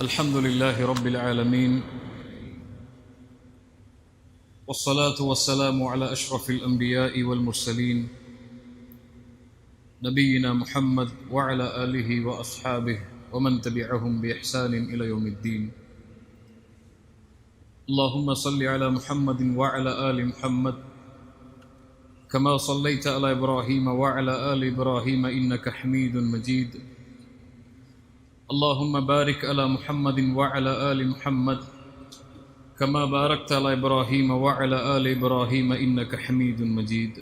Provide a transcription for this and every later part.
الحمد لله رب العالمين والصلاة والسلام على أشرف الأنبياء والمرسلين نبينا محمد وعلى آله وأصحابه ومن تبعهم بإحسان إلى يوم الدين. اللهم صل على محمد وعلى آل محمد كما صليت على إبراهيم وعلى آل إبراهيم إنك حميد مجيد. اللهم بارك على محمد وعلى آل محمد كما باركت على إبراهيم وعلى آل إبراهيم إنك حميد مجيد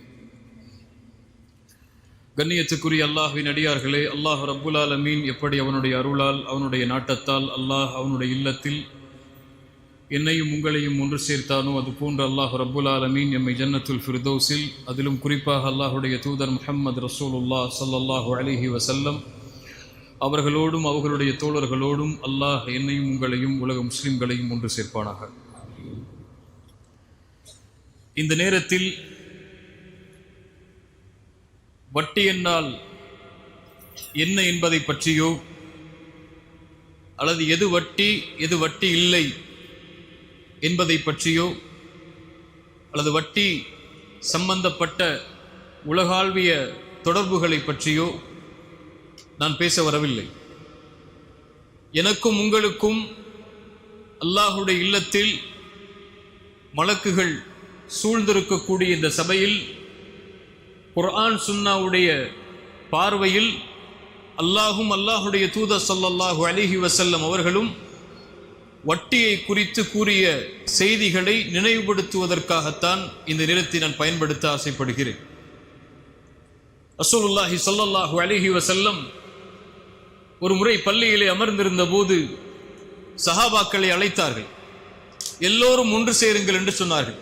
கண்ணியத்துக்குரிய அல்லாஹ்வின் அடியார்களே அல்லாஹ் ரப்புல் ஆலமீன் எப்படி அவனுடைய அருளால் அவனுடைய நாட்டத்தால் அல்லாஹ் அவனுடைய இல்லத்தில் என்னையும் உங்களையும் ஒன்று சேர்த்தானோ அது போன்று அல்லாஹ் ரப்புல் ஆலமீன் எம்மை ஜன்னத்துல் ஃபிர்தௌஸில் அதிலும் குறிப்பாக அல்லாஹுடைய தூதர் முஹம்மது ரசூலுல்லாஹ் ஸல்லல்லாஹு அலைஹி வஸல்லம் அவர்களோடும் அவர்களுடைய தோழர்களோடும் அல்லாஹ் என்னையும் உங்களையும் உலக முஸ்லிம்களையும் ஒன்று சேர்ப்பானாக. இந்த நேரத்தில் வட்டி என்னால் என்ன என்பதை பற்றியோ அல்லது எது வட்டி எது வட்டி இல்லை என்பதை பற்றியோ அல்லது வட்டி சம்பந்தப்பட்ட உலகாழ்விய தொடர்புகளை பற்றியோ நான் பேச வரவில்லை. எனக்கும் உங்களுக்கும் அல்லாஹுடைய இல்லத்தில் மலக்குகள் சூழ்ந்திருக்கக்கூடிய இந்த சபையில் குர்ஆன் சுன்னாவுடைய பார்வையில் அல்லாஹும் அல்லாஹுடைய தூத ஸல்லல்லாஹு அலிஹி வசல்லம் அவர்களும் வட்டியை குறித்து கூறிய செய்திகளை நினைவுபடுத்துவதற்காகத்தான் இந்த நிலத்தை நான் பயன்படுத்த ஆசைப்படுகிறேன். ரசூலுல்லாஹி ஸல்லல்லாஹு அலிஹி வசல்லம் ஒரு முறை பள்ளியிலே அமர்ந்திருந்த போது சஹாபாக்களை அழைத்தார்கள். எல்லோரும் ஒன்று சேருங்கள் என்று சொன்னார்கள்.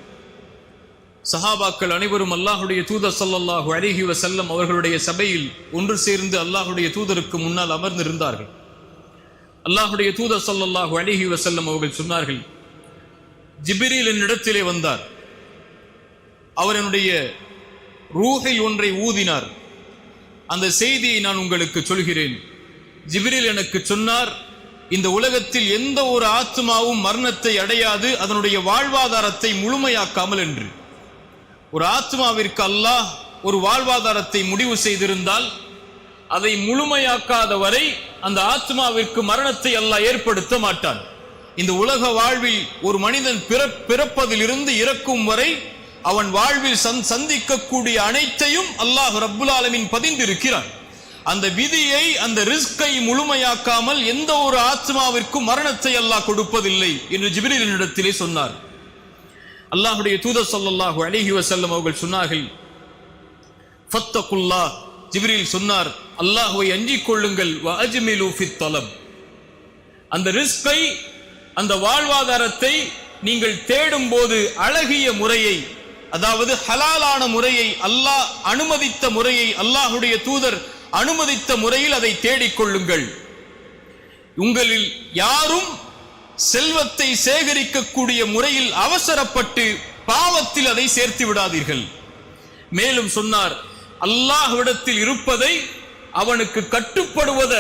சஹாபாக்கள் அனைவரும் அல்லாஹுடைய தூதர் ஸல்லல்லாஹு அழகி வசல்லம் அவர்களுடைய சபையில் ஒன்று சேர்ந்து அல்லாஹுடைய தூதருக்கு முன்னால் அமர்ந்திருந்தார்கள். அல்லாஹுடைய தூதர் ஸல்லல்லாஹு அழகி வசல்லம் அவர்கள் சொன்னார்கள் ஜிபிரில் என்னிடத்திலே வந்தார். அவர் என்னுடைய ரூஹில் ஒன்றை ஊதினார். அந்த செய்தியை நான் உங்களுக்கு சொல்கிறேன். ஜிபிரில் எனக்கு சொன்னார் இந்த உலகத்தில் எந்த ஒரு ஆத்மாவும் மரணத்தை அடையாது அதனுடைய வாழ்வாதாரத்தை முழுமையாக்காமல் என்று. ஒரு ஆத்மாவிற்கு அல்லாஹ் ஒரு வாழ்வாதாரத்தை முடிவு செய்திருந்தால் அதை முழுமையாக்காத வரை அந்த ஆத்மாவிற்கு மரணத்தை அல்லாஹ் ஏற்படுத்த மாட்டான். இந்த உலக வாழ்வில் ஒரு மனிதன் பிறப்பதிலிருந்து இறக்கும் வரை அவன் வாழ்வில் சந் சந்திக்கக்கூடிய அனைத்தையும் அல்லாஹ் ரப்புல் ஆலமின் பதிந்திருக்கிறான். அந்த விதியை அந்த ரிஸ்கை முழுமையாக்காமல் எந்த ஒரு ஆத்மாவிற்கும் மரணத்தை அல்லாஹ் கொடுப்பதில்லை என்று ஜிபிரிலினிடத்திலே சொன்னார். அல்லாஹுடைய தூதர் சொல்லல்லாஹு அழகி வசல்லம் அவர்கள் சொன்னார்கள் ஃபத்தகுல்லா ஜிப்ரீல் சொன்னார் அல்லாஹுவை அஞ்சிக் கொள்ளுங்கள் வ அஜ்மிலு தலம் அந்த ரிஸ்கை அந்த வாழ்வாதாரத்தை நீங்கள் தேடும் போது அழகிய முறையை அதாவது ஹலாலான முறையை அல்லாஹ் அனுமதித்த முறையை அல்லாஹுடைய தூதர் அனுமதித்த முறையில் அதை தேடிக்கொள்ளுங்கள். உங்களில் யாரும் செல்வத்தை சேகரிக்கக்கூடிய முறையில் அவசரப்பட்டு பாவத்தில் அதை சேர்த்து விடாதீர்கள். மேலும் சொன்னார் அல்லாஹ்விடத்தில் இருப்பதை அவனுக்கு கட்டுப்படுவத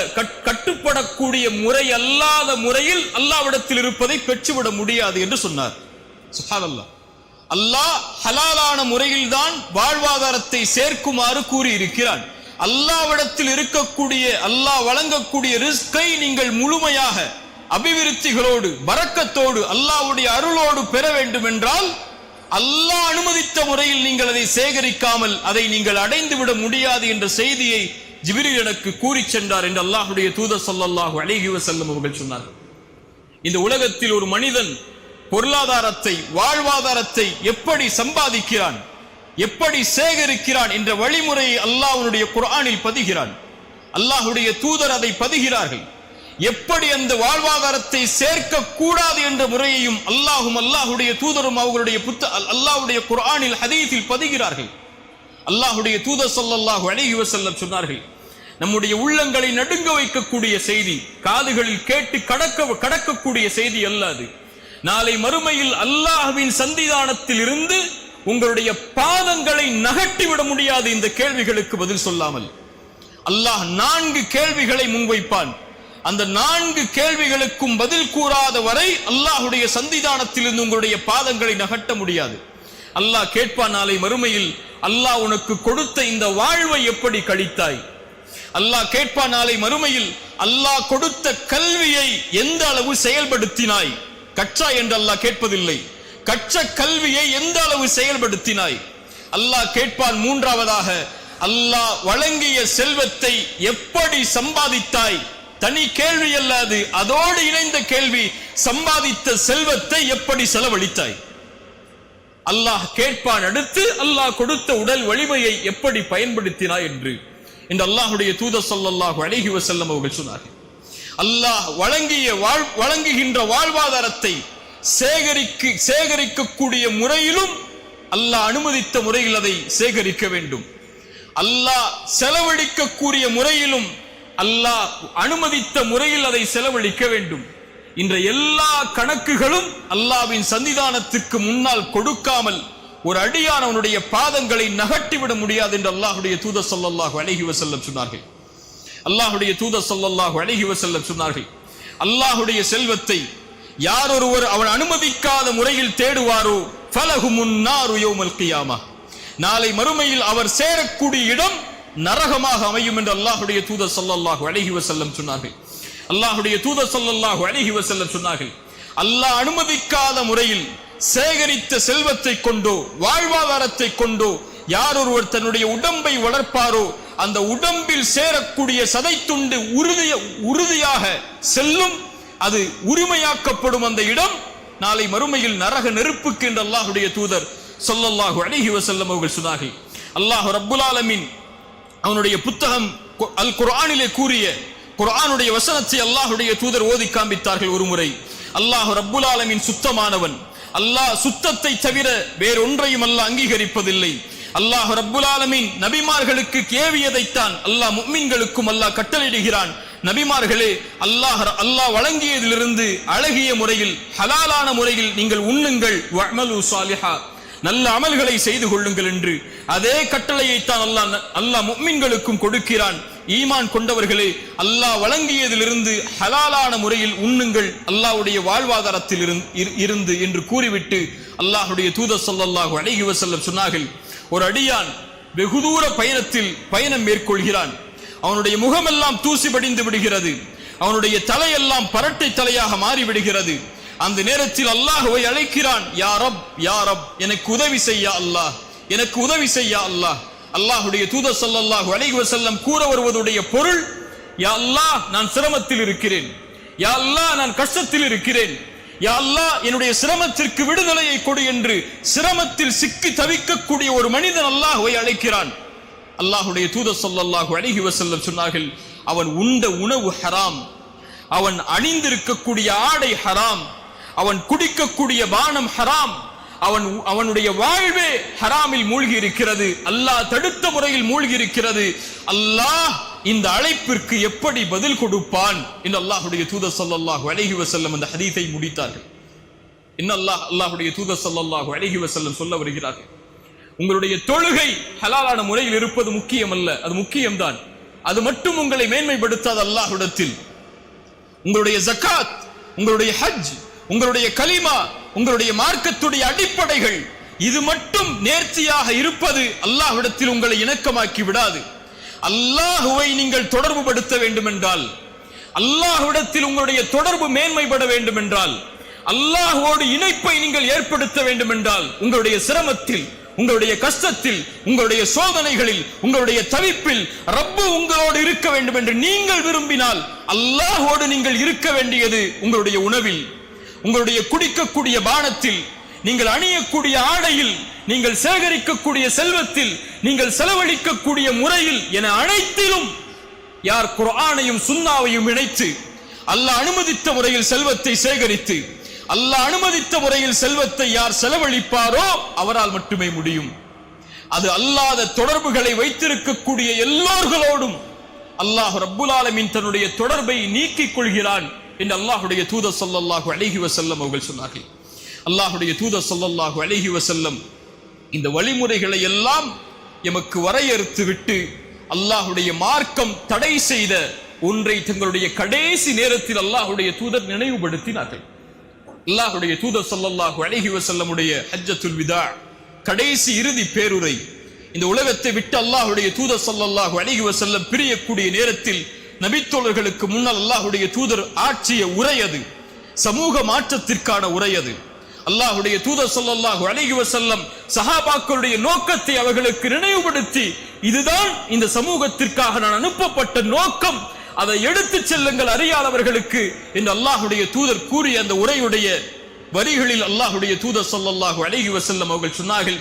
கட்டுப்படக்கூடிய முறை அல்லாத முறையில் அல்லாவிடத்தில் இருப்பதை பெற்றுவிட முடியாது என்று சொன்னார். சுஹானல்லாஹ். அல்லாஹ் ஹலாலான முறையில் தான் வாழ்வாதாரத்தை சேர்க்குமாறு கூறியிருக்கிறான். அல்லாவிடத்தில் இருக்கக்கூடிய அல்லாஹ் வழங்கக்கூடிய ரிஸ்கை நீங்கள் முழுமையாக அபிவிருத்திகளோடு பறக்கத்தோடு அல்லாஹ்வுடைய அருளோடு பெற வேண்டும் என்றால் அல்லாஹ் அனுமதித்த முறையில் நீங்கள் அதை சேகரிக்காமல் அதை நீங்கள் அடைந்து விட முடியாது என்ற செய்தியை ஜிபிரி எனக்கு கூறி சென்றார் என்று அல்லாஹுடைய தூத சொல்லல்லாஹு அழகி வசல்லம் அவர்கள் சொன்னார்கள். இந்த உலகத்தில் ஒரு மனிதன் பொருளாதாரத்தை வாழ்வாதாரத்தை எப்படி சம்பாதிக்கிறான்? எப்படி சேகரிக்கிறான் என்ற வழிமுறையை அல்லாஹ்வுடைய குரானில் பதிகிறான். அல்லாஹுடைய தூதர் அதை பதிகிறார்கள். எப்படி அந்த வாழ்வாதாரத்தை சேர்க்க கூடாது என்ற முறையையும் அல்லாஹும் அல்லாஹுடைய தூதரும் அவர்களுடைய புத்த அல்லாஹுடைய குரானில் ஹதீத்தில் பதிகிறார்கள். அல்லாஹுடைய தூதர் சொல்லல்லாஹு அழகி வசல்லம் சொன்னார்கள் நம்முடைய உள்ளங்களை நடுங்க வைக்கக்கூடிய செய்தி காதுகளில் கேட்டு கடக்க கடக்கக்கூடிய செய்தி அல்ல அது. நாளை மறுமையில் அல்லாஹுவின் சந்திதானத்தில் இருந்து உங்களுடைய பாதங்களை நகட்டி விட முடியாது இந்த கேள்விகளுக்கு பதில் சொல்லாமல். அல்லாஹ் நான்கு கேள்விகளை முன்வைப்பான். அந்த நான்கு கேள்விகளுக்கும் பதில் கூறாத வரை அல்லாஹுடைய சந்திதானத்திலிருந்து உங்களுடைய பாதங்களை நகட்ட முடியாது. அல்லாஹ் கேட்பான் நாளை மறுமையில் அல்லாஹ் உனக்கு கொடுத்த இந்த வாழ்வை எப்படி கழித்தாய்? அல்லாஹ் கேட்பான் நாளை மறுமையில் அல்லாஹ் கொடுத்த கல்வியை எந்த அளவு செயல்படுத்தினாய்? கற்றா என்று அல்லாஹ் கேட்பதில்லை. கற்ற கல்வியை எந்த அளவு செயல்படுத்தினாய்? அல்லாஹ் கேட்பான் மூன்றாவதாக அல்லாஹ் வழங்கிய செல்வத்தை எப்படி சம்பாதித்தாய்? தனி கேள்வி அல்லாது அதோடு இணைந்த கேள்வி சம்பாதித்த செல்வத்தை எப்படி செலவழித்தாய்? அல்லாஹ் கேட்பான் அடுத்து அல்லாஹ் கொடுத்த உடல் வலிமையை எப்படி பயன்படுத்தினாய் என்று. இந்த அல்லாஹுடைய தூத ஸல்லல்லாஹு அழகி வசல்லம் அவர்கள் சொன்னார்கள். அல்லாஹ் வழங்கிய வாழ் வழங்குகின்ற வாழ்வாதாரத்தை சேகரிக்க சேகரிக்கக்கூடிய முறையிலும் அல்லாஹ் அனுமதித்த முறையில் அதை சேகரிக்க வேண்டும். அல்லாஹ் செலவழிக்கக்கூடிய முறையிலும் அல்லாஹ் அனுமதித்த முறையில் அதை செலவழிக்க வேண்டும். இன்ற எல்லா கணக்குகளும் அல்லாவின் சன்னிதானத்துக்கு முன்னால் கொடுக்காமல் ஒரு அடியான் அவனுடைய பாதங்களை நகட்டிவிட முடியாது என்று அல்லாஹுடைய தூத ஸல்லல்லாஹு அழகி வஸல்லம் சொன்னார்கள். அல்லாஹுடைய தூத ஸல்லல்லாஹு அழகி வஸல்லம் சொன்னார்கள். அல்லாஹுடைய செல்வத்தை யார் ஒருவர் அவன் அனுமதிக்காத முறையில் தேடுவாரோ? பலகு முன்னாரு யௌமல் கியாமா. நாளை மறுமையில் அவர் சேரக்கூடிய இடம் நரகமாக அமையும் என்று அல்லாஹுடைய தூதர் ஸல்லல்லாஹு அழகி வசல்லம் சொன்னார்கள். அல்லாஹுடைய தூதர் ஸல்லல்லாஹு அழகி வசல்லம் சொன்னார்கள் அல்லாஹ் அனுமதிக்காத முறையில் சேகரித்த செல்வத்தை கொண்டோ வாழ்வாதாரத்தை கொண்டோ யார் ஒருவர் தன்னுடைய உடம்பை வளர்ப்பாரோ அந்த உடம்பில் சேரக்கூடிய சதைத்துண்டு உறுதிய உறுதியாக செல்லும் அது உரிமையாக்கப்படும் அந்த இடம். நாளை மறுமையில் நரக நெருப்புக்கு என்று அல்லாஹுடைய தூதர் சொல்லல்லாஹு அழகி வசல்லம் அவர்கள் சொன்னார்கள். அல்லாஹ் ரப்புலாலமின் அவனுடைய புத்தகம் கு- அல் குரானிலே கூறிய குரானுடைய வசனத்தை அல்லாஹுடைய தூதர் ஓதி காண்பித்தார்கள் ஒரு முறை. அல்லாஹ் ரப்புல் சுத்தமானவன். அல்லாஹ் சுத்தத்தை தவிர வேறொன்றையும் அல்லாஹ் அங்கீகரிப்பதில்லை. அல்லாஹ் ரப்புல் ஆலமின் நபிமார்களுக்கு கேவியதைத்தான் அல்லாஹ் முக்மின்களுக்கும் அல்லாஹ் கட்டளையிடுகிறான். நபிமார்களே அல்லாஹ் அல்லாஹ் வழங்கியதிலிருந்து அழகிய முறையில் ஹலாலான முறையில் நீங்கள் உண்ணுங்கள். சாலிஹா. நல்ல அமல்களை செய்து கொள்ளுங்கள் என்று. அதே கட்டளையைத்தான் அல்லாஹ் அல்லாஹ் முக்மின்களுக்கும் கொடுக்கிறான். ஈமான் கொண்டவர்களே அல்லாஹ் வழங்கியதிலிருந்து ஹலாலான முறையில் உண்ணுங்கள். அல்லாஹ்வுடைய வாழ்வாதாரத்தில் இருந்து- இரு- இருந்து என்று கூறிவிட்டு அல்லாஹுடைய தூத ஸல்லல்லாஹு அலைஹி வஸல்லம் சொன்னார்கள் ஒரு அடியான் வெகு தூர பயணத்தில் பயணம் மேற்கொள்கிறான். அவனுடைய முகமெல்லாம் தூசி படிந்து விடுகிறது. அவனுடைய தலையெல்லாம் பரட்டை தலையாக மாறிவிடுகிறது அந்த நேரத்தில் அல்லாஹுவை அழைக்கிறான் யாரப் யாரப் எனக்கு உதவி செய்யா அல்லாஹ் எனக்கு உதவி செய்யா அல்லாஹ். அல்லாஹுடைய தூத சல்லாஹு அலைஹி செல்லம் கூற வருவதுடைய பொருள் யா அல்லாஹ் நான் சிரமத்தில் இருக்கிறேன். யா அல்லாஹ் நான் கஷ்டத்தில் இருக்கிறேன். யா அல்லாஹ் என்னுடைய சிரமத்திற்கு விடுதலையை கொடு என்று சிரமத்தில் சிக்கி தவிக்கக்கூடிய ஒரு மனிதன் அல்லாஹுவை அழைக்கிறான். அல்லாஹ்வுடைய தூத சொல்லல்லாஹு அழகி வசல்லம் சொன்னார்கள் அவன் உண்ட உணவு ஹராம். அவன் அணிந்திருக்கக்கூடிய ஆடை ஹராம். அவன் குடிக்கக்கூடிய பானம் ஹராம். அவன் அவனுடைய வாழ்வே ஹராமில் மூழ்கி இருக்கிறது அல்லாஹ் தடுத்த முறையில் மூழ்கி இருக்கிறது அல்லாஹ் இந்த அழைப்பிற்கு எப்படி பதில் கொடுப்பான்? என்று அல்லாஹுடைய தூத ஸல்லல்லாஹு அழகி வசல்லம் அந்த ஹதீஸை முடித்தார்கள். இன்னும் அல்லாஹ் அல்லாஹுடைய தூத ஸல்லல்லாஹு அழகி வசல்லம் சொல்ல வருகிறார்கள். உங்களுடைய தொழுகை ஹலாலான முறையில் இருப்பது முக்கியம் அல்ல அது முக்கியம்தான். அது மட்டும் உங்களை மேன்மைப்படுத்தாது அல்லாஹ்விடத்தில். உங்களுடைய ஜகாத் உங்களுடைய ஹஜ் உங்களுடைய கலிமா உங்களுடைய மார்க்கத்துடைய அடிப்படைகள் இது மட்டும் நேர்த்தியாக இருப்பது அல்லாஹ்விடத்தில் உங்களை இணக்கமாக்கி விடாது. அல்லாஹுவை நீங்கள் தொடர்பு படுத்த வேண்டும் என்றால் அல்லாஹ்விடத்தில் உங்களுடைய தொடர்பு மேன்மைப்பட வேண்டும் என்றால் அல்லாஹுவோடு இணைப்பை நீங்கள் ஏற்படுத்த வேண்டும் என்றால் உங்களுடைய சிரமத்தில் உங்களுடைய கஷ்டத்தில் உங்களுடைய சோதனைகளில் உங்களுடைய தவிப்பில் ரப்பு உங்களோடு இருக்க வேண்டும் என்று நீங்கள் விரும்பினால் அல்லாஹோடு நீங்கள் இருக்க வேண்டியது உங்களுடைய உணவில். உங்களுடைய குடிக்கக்கூடிய பானத்தில் நீங்கள் அணியக்கூடிய ஆடையில் நீங்கள் சேகரிக்கக்கூடிய செல்வத்தில் நீங்கள் செலவழிக்கக்கூடிய முறையில் என அனைத்திலும் யார் குர்ஆனையும் சுன்னாவையும் இணைத்து அல்லாஹ் அனுமதித்த முறையில் செல்வத்தை சேகரித்து அல்லாஹ் அனுமதித்த முறையில் செல்வத்தை யார் செலவழிப்பாரோ அவரால் மட்டுமே முடியும். அது அல்லாத தொடர்புகளை வைத்திருக்கக்கூடிய எல்லோர்களோடும் அல்லாஹ் ரப்புல் ஆலமின் தன்னுடைய தொடர்பை நீக்கிக் கொள்கிறான் என்று அல்லாஹுடைய தூதர் சொல்லல்லாஹு அழகி வசல்லம் அவர்கள் சொன்னார்கள். அல்லாஹுடைய தூதர் சொல்லல்லாஹு அழகி வசல்லம் இந்த வழிமுறைகளை எல்லாம் எமக்கு வரையறுத்து விட்டு அல்லாஹுடைய மார்க்கம் தடை செய்த ஒன்றை தங்களுடைய கடைசி நேரத்தில் அல்லாஹுடைய தூதர் நினைவுபடுத்தினார்கள். அல்லாஹுடைய தூதர் ஸல்லல்லாஹு அழகி வசல்லமுடைய ஹஜ்ஜத்துல் விதா கடைசி இறுதி பேருரை. இந்த உலகத்தை விட்டு அல்லாஹுடைய தூதர் ஸல்லல்லாஹு அழகி வசல்லம் பிரியக்கூடிய நேரத்தில் நபித்தோழர்களுக்கு முன்னால் அல்லாஹுடைய தூதர் ஆற்றிய உரை அது. சமூக மாற்றத்திற்கான உரை அது. அல்லாஹுடைய தூதர் சொல்லல்லாஹு அழகி வசல்லம் சஹாபாக்களுடைய நோக்கத்தை அவர்களுக்கு நினைவுபடுத்தி இதுதான் இந்த சமூகத்திற்காக நான் அனுப்பப்பட்ட நோக்கம் அதை எடுத்து செல்லுங்கள் அறியாதவர்களுக்கு என்று அல்லாஹுடைய தூதர் கூறிய அந்த உரையுடைய வரிகளில் அல்லாஹுடைய தூதர் சொல்லல்லாஹு அழகி வசல்லம் அவர்கள் சொன்னார்கள்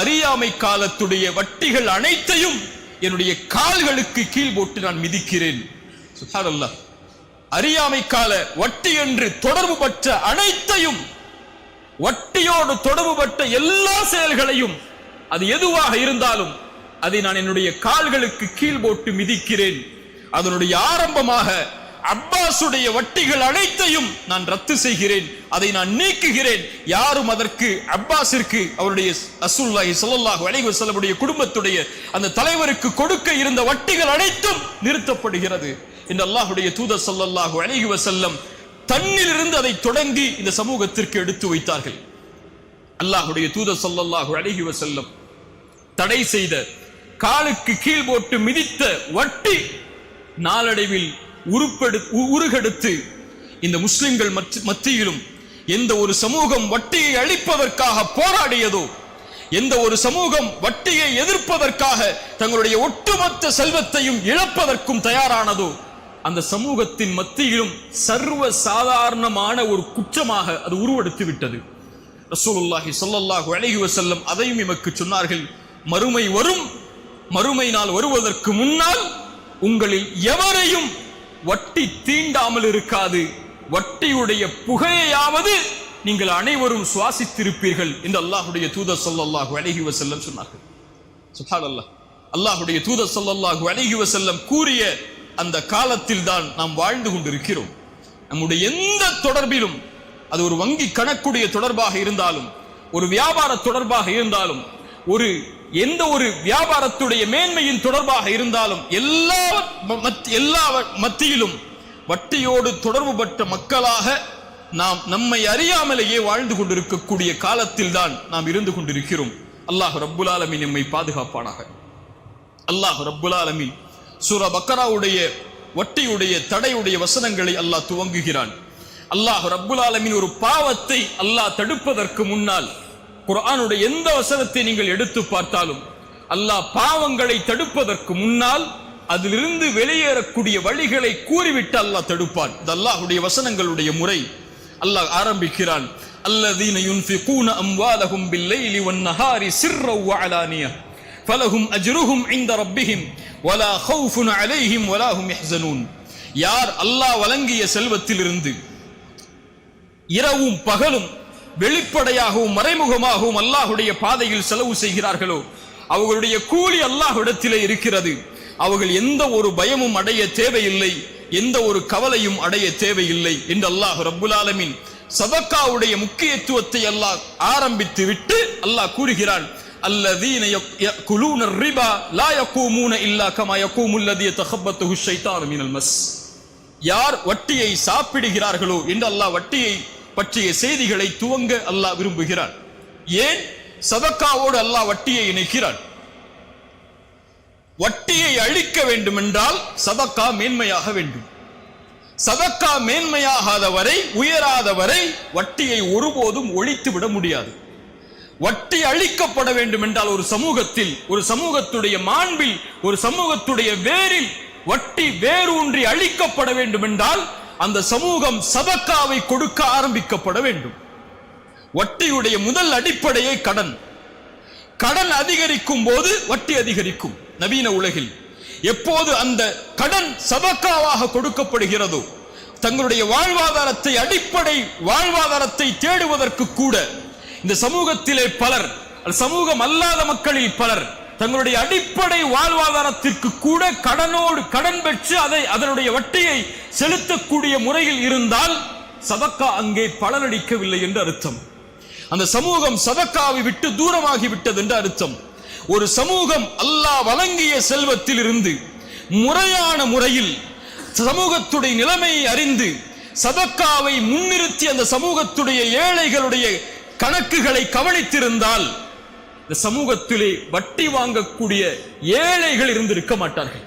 அறியாமை காலத்துடைய வட்டிகள் அனைத்தையும் என்னுடைய கால்களுக்கு கீழ் போட்டு நான் மிதிக்கிறேன். சுப்ஹானல்லாஹ் அறியாமை கால வட்டி என்று தொடர்பு பற்ற அனைத்தையும் வட்டியோடு தொடர்புபட்ட எல்லா செயல்களையும் அது எதுவாக இருந்தாலும் அதை நான் என்னுடைய கால்களுக்கு கீழ் போட்டு மிதிக்கிறேன். அதனுடைய ஆரம்பமாக அப்பாசுடைய வட்டிகள் அனைத்தையும் நான் ரத்து செய்கிறேன் அதை நான் நீக்குகிறேன். யாரும் அதற்கு அப்பாஸிற்கு அவருடைய அசுல்லாஹி சொல்லல்லாஹு அலைஹி வஸல்லமுடைய குடும்பத்துடைய அந்த தலைவருக்கு கொடுக்க இருந்த வட்டிகள் அனைத்தும் நிறுத்தப்படுகிறது. இந்த அல்லாஹ்வுடைய தூதர் சொல்லல்லாஹு அலைஹி வஸல்லம் தன்னிலிருந்து அதை தொடங்கி இந்த சமூகத்திற்கு எடுத்து வைத்தார்கள். அல்லாஹுடைய தூதர் ஸல்லல்லாஹு அலைஹி வஸல்லம் தடை செய்த காலுக்கு கீழ் போட்டு மிதித்த வட்டி நாளடைவில் உருப்பெடு உ- உருகெடுத்து இந்த முஸ்லிம்கள் மத்தியிலும் எந்த ஒரு சமூகம் வட்டியை அழிப்பதற்காக போராடியதோ எந்த ஒரு சமூகம் வட்டியை எதிர்ப்பதற்காக தங்களுடைய ஒட்டுமொத்த செல்வத்தையும் இழப்பதற்கும் தயாரானதோ அந்த சமூகத்தின் மத்தியிலும் சர்வ சாதாரணமான ஒரு குற்றமாக அது உருவெடுத்து விட்டது. ரசூலுல்லாஹி சொல்லல்லாஹு அழகி வசல்லம் அதையும் எமக்கு சொன்னார்கள் மறுமை வரும் மறுமை நாள் வருவதற்கு முன்னால் உங்களில் எவரையும் வட்டி தீண்டாமல் இருக்காது. வட்டியுடைய புகையாவது நீங்கள் அனைவரும் சுவாசித்திருப்பீர்கள் என்று அல்லாஹ்வுடைய தூத சொல்லாஹு அழகி வசல்லம் சொன்னார்கள். சுப்ஹானல்லாஹ் அல்லாஹ்வுடைய தூத ஸல்லல்லாஹு அலைஹி வஸல்லம் கூறிய அந்த காலத்தில் தான் நாம் வாழ்ந்து கொண்டிருக்கிறோம். நம்முடைய எந்த தொடர்பிலும் அது ஒரு வங்கி கணக்குடைய தொடர்பாக இருந்தாலும் ஒரு வியாபார தொடர்பாக இருந்தாலும் ஒரு எந்த ஒரு வியாபாரத்துடைய மேன்மையின் தொடர்பாக இருந்தாலும் எல்லா மத்- எல்லா மத்தியிலும் வட்டியோடு தொடர்புபட்ட மக்களாக நாம் நம்மை அறியாமலேயே வாழ்ந்து கொண்டிருக்கக்கூடிய காலத்தில் தான் நாம் இருந்து கொண்டிருக்கிறோம். அல்லாஹ் ரப்புல் ஆலமின் நம்மை பாதுகாப்பானாக. அல்லாஹ் ரப்புல் ஆலமி சூர பக்கராவுடைய வட்டியுடைய தடையுடைய வசனங்களை அல்லாஹ் துவங்குகிறான். அல்லாஹ் ரப்புல் ஆலமின் ஒரு பாவத்தை அல்லாஹ் தடுப்பதற்கு முன்னால் குரானுடைய எந்த வசனத்தை நீங்கள் எடுத்து பார்த்தாலும் அல்லாஹ் பாவங்களை தடுப்பதற்கு முன்னால் அதிலிருந்து வெளியேறக்கூடிய வழிகளை கூறிவிட்டு அல்லாஹ் தடுப்பான். இது அல்லாஹுடைய வசனங்களுடைய முறை. அல்லாஹ் ஆரம்பிக்கிறான். அல்லதீன யுன்ஃபிகூன அம்வாலஹும் பில்லைலி வன்னஹாரி சிர்ரவ் வஅலானியா ஃபலஹும் அஜ்ருஹும் இன்த ரப்பிஹிம். வலா ஹவுஃபுன் அலைஹிம் வலா ஹும் யஹ்ஸனூன் யார் அல்லாஹ் வழங்கிய செல்வத்திலிருந்து இரவும் பகலும் வெளிப்படையாகவும் மறைமுகமாகவும் அல்லாஹ்வுடைய பாதையில் செலவு செய்கிறார்களோ அவர்களுடைய கூலி அல்லாஹ்விடத்திலே இருக்கிறது அவர்கள் எந்த ஒரு பயமும் அடைய தேவையில்லை எந்த ஒரு கவலையும் அடைய தேவையில்லை என்று அல்லாஹ் ரப்புல் ஆலமீன் சதக்காவுடைய முக்கியத்துவத்தை அல்லாஹ் ஆரம்பித்து விட்டு அல்லாஹ் கூறுகிறான் الذين يأكلون الربا لا يقومون إلا كما يقوم الذي يتخبطه الشيطان من المس யார் வட்டியை சாப்பிடுகிறார்களோ என்று அல்லாஹ் வட்டியை பற்றிய செய்திகளை துவங்க அல்லாஹ் விரும்புகிறான். ஏன்? சதக்காவோடு அல்லாஹ் வட்டியை இணைக்கிறான். வட்டியை அழிக்க வேண்டும் என்றால் சதக்கா மேன்மையாக வேண்டும். சதக்கா மேன்மையாகாத வரை உயராத வரை வட்டியை ஒருபோதும் ஒழித்து விட முடியாது. வட்டி அழிக்கப்பட வேண்டும் என்றால் ஒரு சமூகத்தில் ஒரு சமூகத்துடைய மாண்பில் ஒரு சமூகத்துடைய வேரில் வட்டி வேரூன்றி அழிக்கப்பட வேண்டும் என்றால் அந்த சமூகம் சதக்காவை கொடுக்க ஆரம்பிக்கப்பட வேண்டும். வட்டியுடைய முதல் அடிப்படையே கடன். கடன் அதிகரிக்கும் போது வட்டி அதிகரிக்கும். நவீன உலகில் எப்போது அந்த கடன் சதக்காவாக கொடுக்கப்படுகிறதோ தங்களுடைய வாழ்வாதாரத்தை அடிப்படை வாழ்வாதாரத்தை தேடுவதற்கு கூட இந்த சமூகத்திலே பலர் சமூகம் அல்லாத மக்களில் பலர் தங்களுடைய அடிப்படை வாழ்வாதாரத்திற்கு கூட கடனோடு கடன் பெற்று அதை அதனுடைய வட்டியை செலுத்தக்கூடிய முறையில் இருந்தால் சதக்கா அங்கே பலனளிக்கவில்லை என்று அர்த்தம். அந்த சமூகம் சதக்காவை விட்டு தூரமாகி விட்டது என்று அர்த்தம். ஒரு சமூகம் அல்லாஹ் வழங்கிய செல்வத்தில் இருந்து முறையான முறையில் சமூகத்துடைய நிலைமையை அறிந்து சதக்காவை முன்னிறுத்தி அந்த சமூகத்துடைய ஏழைகளுடைய கணக்குகளை கவனித்திருந்தால் இந்த சமூகத்திலே வட்டி வாங்கக்கூடிய ஏழைகள் இருந்திருக்க மாட்டார்கள்.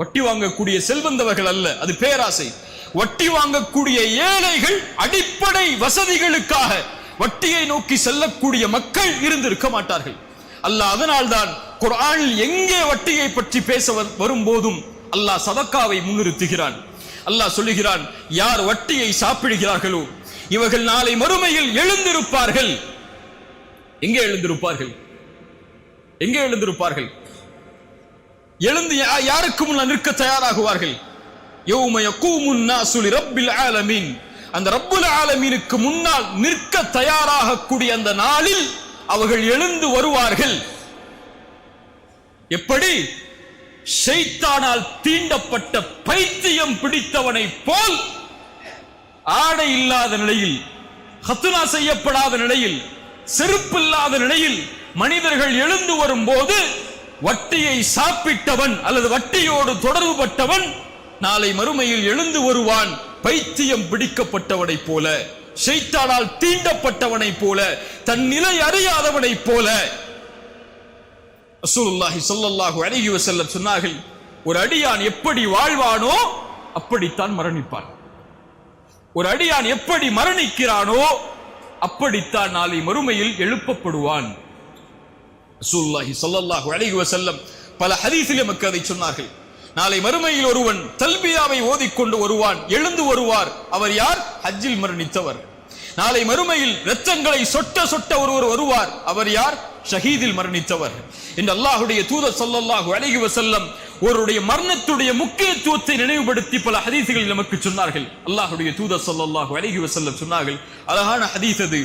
வட்டி வாங்கக்கூடிய செல்வந்தவர்கள் அல்ல அது பேராசை. வட்டி வாங்கக்கூடிய ஏழைகள் அடிப்படை வசதிகளுக்காக வட்டியை நோக்கி செல்லக்கூடிய மக்கள் இருந்திருக்க மாட்டார்கள். அல்லாஹ் அதனால்தான் குரான் எங்கே வட்டியை பற்றி பேச வரும் வரும்போதும் அல்லாஹ் சதக்காவை முன்னிறுத்துகிறான். அல்லாஹ் சொல்லுகிறான் யார் வட்டியை சாப்பிடுகிறார்களோ இவர்கள் நாளை மறுமையில் எழுந்திருப்பார்கள். எங்கே எழுந்திருப்பார்கள்? எங்கே எழுந்திருப்பார்கள்? எழுந்து யா- யாருக்கு முன்னால் நிற்க தயாராகுவார்கள்? யௌம கூமுன்னா நாசு ஆலமீன். அந்த ரப்புல் ஆலமீனுக்கு முன்னால் நிற்க தயாராகக்கூடிய அந்த நாளில் அவர்கள் எழுந்து வருவார்கள். எப்படி? ஷைத்தானால் தீண்டப்பட்ட பைத்தியம் பிடித்தவனை போல் ஆடை இல்லாத நிலையில் ஹத்துனா செய்யப்படாத நிலையில் செருப்பில்லாத நிலையில் மனிதர்கள் எழுந்து வரும்போது வட்டியை சாப்பிட்டவன் அல்லது வட்டியோடு தொடர்பு பட்டவன் நாளை மறுமையில் எழுந்து வருவான். பைத்தியம் பிடிக்கப்பட்டவனைப் போல ஷைத்தானால் தீண்டப்பட்டவனைப் போல தன் நிலை அறியாதவனைப் போல. ரசூலுல்லாஹி சொல்லல்லாஹு அழகி செல்ல சொன்னார்கள் ஒரு அடியான் எப்படி வாழ்வானோ அப்படித்தான் மரணிப்பான். ஒரு அடியான் எப்படி மரணிக்கிறானோ அப்படித்தான் நாளை மறுமையில் எழுப்பப்படுவான். ரசூலுல்லாஹி ஸல்லல்லாஹு பல ஹதீஸில் நமக்கு அதை சொன்னார்கள். நாளை மறுமையில் ஒருவன் தல்பியாவை ஓதிக்கொண்டு வருவான் எழுந்து வருவார். அவர் யார்? ஹஜ்ஜில் மரணித்தவர். நாளை மறுமையில் இரத்தங்களை சொட்ட சொட்ட ஒருவர் வருவார். அவர் யார்? ஷஹீதில் மரணித்தவர். என்று அல்லாஹுடைய தூதர் சொல்லல்லாஹு அழகி வசல்லம் ஒருவருடைய மரணத்துடைய முக்கியத்துவத்தை நினைவுபடுத்தி பல ஹதீசுகளில் நமக்கு சொன்னார்கள். அல்லாஹுடைய தூதர் சொல்லாஹு அழகி வசல்ல சொன்னார்கள். அழகான ஹதீஸ் அது.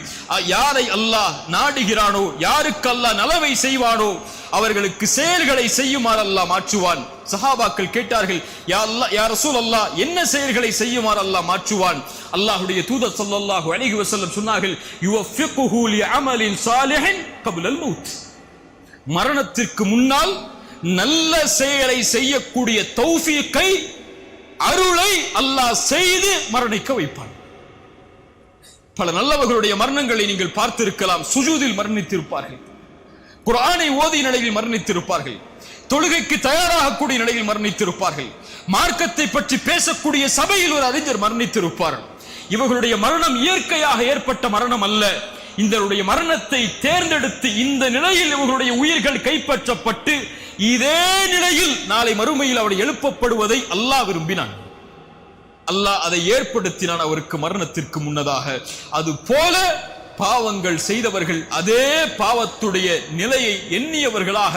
யாரை அல்லாஹ் நாடுகிறானோ யாருக்கு அல்லாஹ் நலவை செய்வானோ அவர்களுக்கு செயல்களை செய்யுமாறு அல்லாஹ் மாற்றுவான். சஹாபாக்கள் கேட்டார்கள் யா அல்லா யார் ரசூல் அல்லாஹ் என்ன செயல்களை செய்யுமாறு அல்லாஹ் மாற்றுவான்? அல்லாஹுடைய தூதர் சொல்லல்லாஹு வணிக வசல்ல சொன்னார்கள் யுவஃபிகுஹு லிஅமலின் சாலிஹின் கப்லல் மௌத். மரணத்திற்கு முன்னால் நல்ல செயலை செய்யக்கூடிய தௌஃபீக்கை அருளை அல்லாஹ் செய்து மரணிக்க வைப்பான். பல நல்லவர்களுடைய மரணங்களை நீங்கள் பார்த்திருக்கலாம் சுஜூதில் மரணித்திருப்பார்கள். குரானை ஓதிய நிலையில் மரணித்திருப்பார்கள். தொழுகைக்கு தயாராகக்கூடிய நிலையில் மரணித்திருப்பார்கள். மார்க்கத்தை பற்றி பேசக்கூடிய சபையில் ஒரு அறிஞர் மரணித்திருப்பார். இவர்களுடைய மரணம் இயற்கையாக ஏற்பட்ட மரணம் அல்ல. இந்தருடைய மரணத்தை தேர்ந்தெடுத்து இந்த நிலையில் இவர்களுடைய உயிர்கள் கைப்பற்றப்பட்டு இதே நிலையில் நாளை மறுமையில் அவர் எழுப்பப்படுவதை அல்லாஹ் விரும்பினான். அல்லாஹ் அதை ஏற்படுத்தினான் அவருக்கு மரணத்திற்கு முன்னதாக. அது போல பாவங்கள் செய்தவர்கள் அதே பாவத்துடைய நிலையை எண்ணியவர்களாக